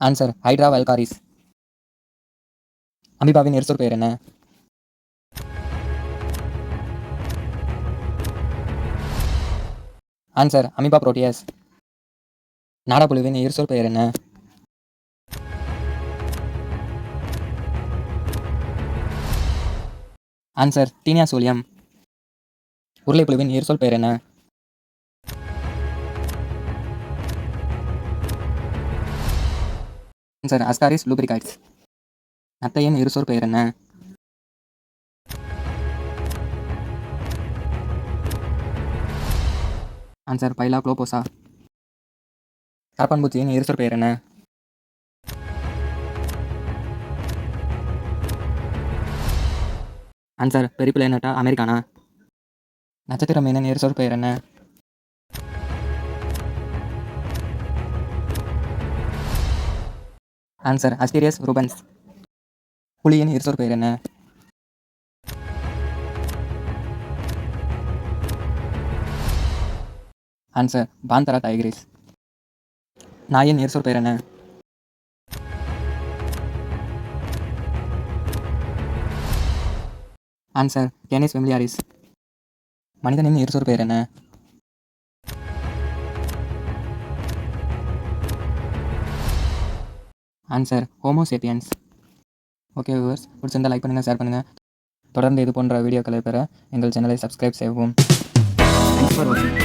Answer hydra vulgaris அமிபாவின் எரிசொல் பெயர் என்ன? ஆன்சர் அமிபா புரோட்டியஸ் நாடாப்புழுவின் எரிசொல் பெயர் என்ன? ஆன்சர் டீனியா சூலியம் உருளைப்புழுவின் எரிசொல் பெயர் என்ன? Sir ascaris லூப்ரிகாய்ட்ஸ். நத்தையின் இருசோர் பெயர் என்ன? ஆன்சர் பைலா குளோபோசா கரப்பான்பூச்சியின் இருசோர் பெயர் என்ன? Answer periplaneta americana? நட்சத்திர மீனின் இருசோர் பெயர் என்ன? ஆன்சர் அஸ்டீரியஸ் ரூபன்ஸ் புலியின் இருசோர் பெயர் என்ன? ஆன்சர் பாந்தரா டைகிரிஸ் நாயின் இருசோர் பெயர் என்ன? ஆன்சர் கேனிஸ் வெம்லியாரிஸ் மனிதனின் இருசோர் பெயர் என்ன? Answer homo sapiens okay viewers பிடிச்சிருந்தால் லைக் பண்ணுங்கள் ஷேர் பண்ணுங்கள் தொடர்ந்து இது போன்ற வீடியோக்களை பெற எங்கள் சேனலை சப்ஸ்கிரைப் செய்வோம் தேங்க்ஸ் ஃபார் வாட்சிங்